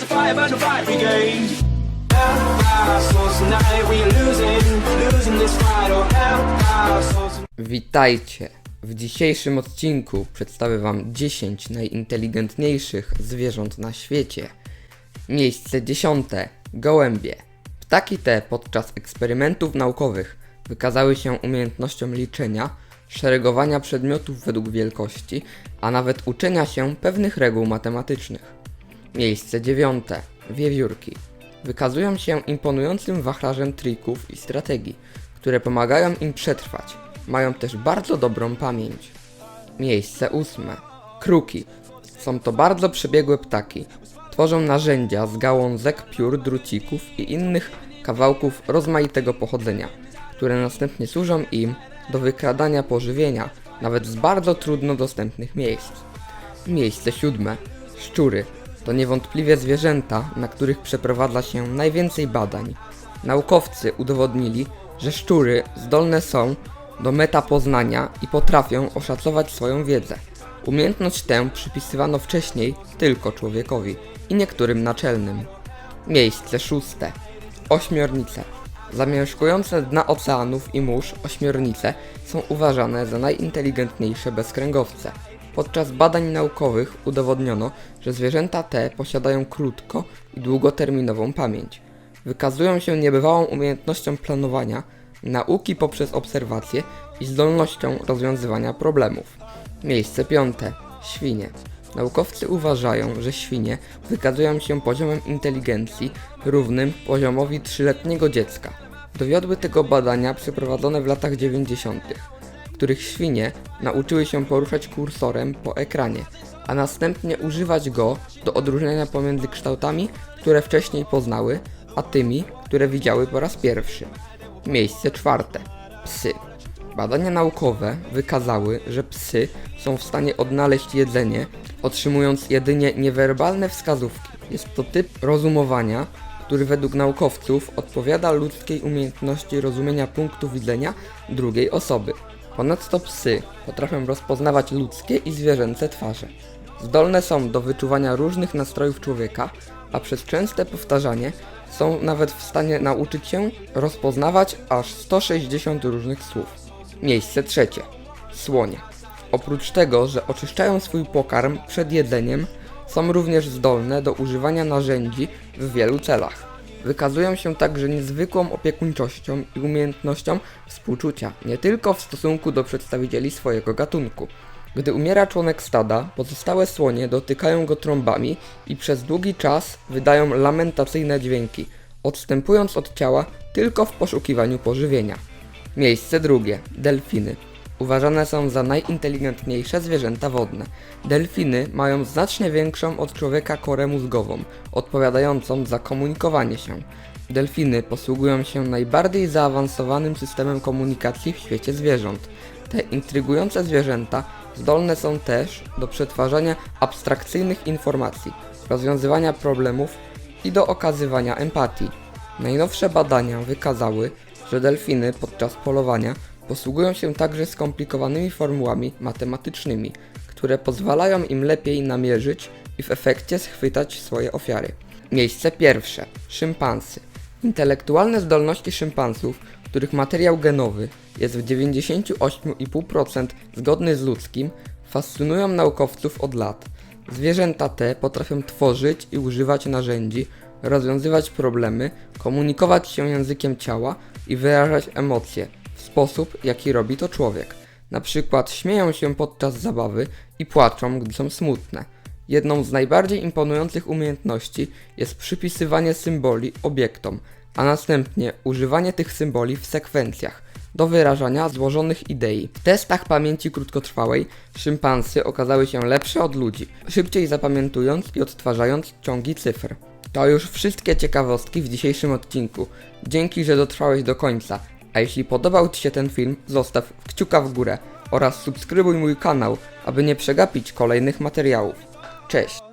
A fire. Oh. Witajcie! W dzisiejszym odcinku przedstawię Wam 10 najinteligentniejszych zwierząt na świecie. Miejsce dziesiąte. Gołębie. Ptaki te podczas eksperymentów naukowych wykazały się umiejętnością liczenia, szeregowania przedmiotów według wielkości, a nawet uczenia się pewnych reguł matematycznych. Miejsce dziewiąte. Wiewiórki. Wykazują się imponującym wachlarzem trików i strategii, które pomagają im przetrwać. Mają też bardzo dobrą pamięć. Miejsce ósme. Kruki. Są to bardzo przebiegłe ptaki. Tworzą narzędzia z gałązek, piór, drucików i innych kawałków rozmaitego pochodzenia, które następnie służą im do wykradania pożywienia, nawet z bardzo trudno dostępnych miejsc. Miejsce siódme. Szczury. To niewątpliwie zwierzęta, na których przeprowadza się najwięcej badań. Naukowcy udowodnili, że szczury zdolne są do metapoznania i potrafią oszacować swoją wiedzę. Umiejętność tę przypisywano wcześniej tylko człowiekowi i niektórym naczelnym. Miejsce szóste. Ośmiornice. Zamieszkujące dna oceanów i mórz ośmiornice są uważane za najinteligentniejsze bezkręgowce. Podczas badań naukowych udowodniono, że zwierzęta te posiadają krótko i długoterminową pamięć. Wykazują się niebywałą umiejętnością planowania, nauki poprzez obserwacje i zdolnością rozwiązywania problemów. Miejsce piąte. Świnie. Naukowcy uważają, że świnie wykazują się poziomem inteligencji równym poziomowi trzyletniego dziecka. Dowiodły tego badania przeprowadzone w latach 90., w których świnie nauczyły się poruszać kursorem po ekranie, a następnie używać go do odróżniania pomiędzy kształtami, które wcześniej poznały, a tymi, które widziały po raz pierwszy. Miejsce czwarte. Psy. Badania naukowe wykazały, że psy są w stanie odnaleźć jedzenie, otrzymując jedynie niewerbalne wskazówki. Jest to typ rozumowania, który według naukowców odpowiada ludzkiej umiejętności rozumienia punktu widzenia drugiej osoby. Ponadto psy potrafią rozpoznawać ludzkie i zwierzęce twarze. Zdolne są do wyczuwania różnych nastrojów człowieka, a przez częste powtarzanie są nawet w stanie nauczyć się rozpoznawać aż 160 różnych słów. Miejsce trzecie. Słonie. Oprócz tego, że oczyszczają swój pokarm przed jedzeniem, są również zdolne do używania narzędzi w wielu celach. Wykazują się także niezwykłą opiekuńczością i umiejętnością współczucia, nie tylko w stosunku do przedstawicieli swojego gatunku. Gdy umiera członek stada, pozostałe słonie dotykają go trąbami i przez długi czas wydają lamentacyjne dźwięki, odstępując od ciała tylko w poszukiwaniu pożywienia. Miejsce drugie. Delfiny. Uważane są za najinteligentniejsze zwierzęta wodne. Delfiny mają znacznie większą od człowieka korę mózgową, odpowiadającą za komunikowanie się. Delfiny posługują się najbardziej zaawansowanym systemem komunikacji w świecie zwierząt. Te intrygujące zwierzęta zdolne są też do przetwarzania abstrakcyjnych informacji, rozwiązywania problemów i do okazywania empatii. Najnowsze badania wykazały, że delfiny podczas polowania posługują się także skomplikowanymi formułami matematycznymi, które pozwalają im lepiej namierzyć i w efekcie schwytać swoje ofiary. Miejsce pierwsze. Szympansy. Intelektualne zdolności szympansów, których materiał genowy jest w 98,5% zgodny z ludzkim, fascynują naukowców od lat. Zwierzęta te potrafią tworzyć i używać narzędzi, rozwiązywać problemy, komunikować się językiem ciała i wyrażać emocje sposób, jaki robi to człowiek. Na przykład śmieją się podczas zabawy i płaczą, gdy są smutne. Jedną z najbardziej imponujących umiejętności jest przypisywanie symboli obiektom, a następnie używanie tych symboli w sekwencjach do wyrażania złożonych idei. W testach pamięci krótkotrwałej szympansy okazały się lepsze od ludzi, szybciej zapamiętując i odtwarzając ciągi cyfr. To już wszystkie ciekawostki w dzisiejszym odcinku. Dzięki, że dotrwałeś do końca. A jeśli podobał Ci się ten film, zostaw kciuka w górę oraz subskrybuj mój kanał, aby nie przegapić kolejnych materiałów. Cześć!